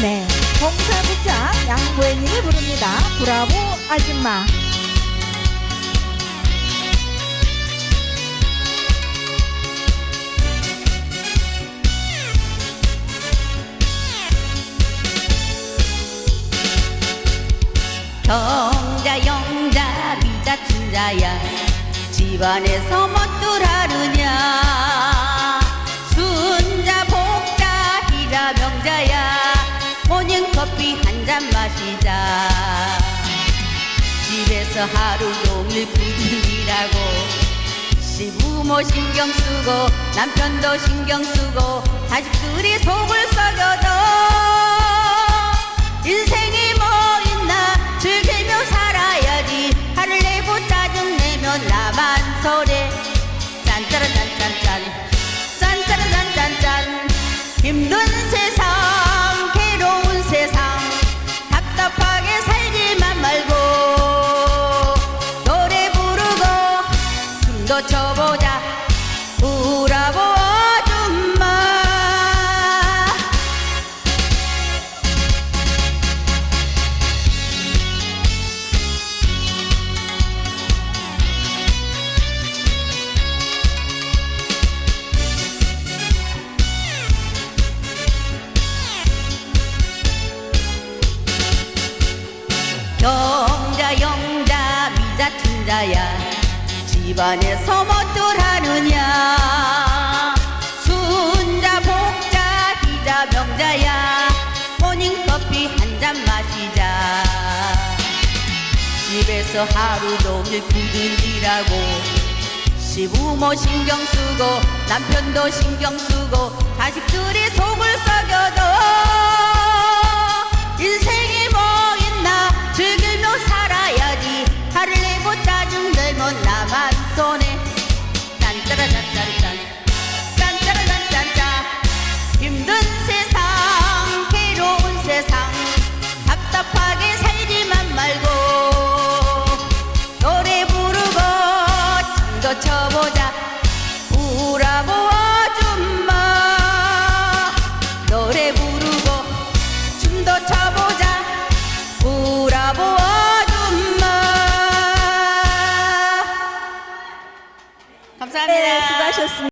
네, 봉사국장 양보혜님이 부릅니다. 브라보 아줌마. 경자 영자 미자 춘자야 집안에서 뭣들 하느냐 마시자. 집에서 하루 종일 부득이라고. 시부모 신경 쓰고 남편도 신경 쓰고 자식들이 속을 썩여도. 인생이 뭐 있나? 즐기며 살아야지. 화를 내고 짜증내면 나만 서래. 짠짜란 짠짠짠. 짠짜란 짠짠짠. 힘든 세상 영자 영자 미자 춘자야 집안에서 뭣들 하느냐? 순자 복자 희자 명자야. 모닝커피 한 잔 마시자. 집에서 하루 종일 부들이라고. 시부모 신경 쓰고 남편도 신경 쓰고 자식들이 속을 썩여도 наша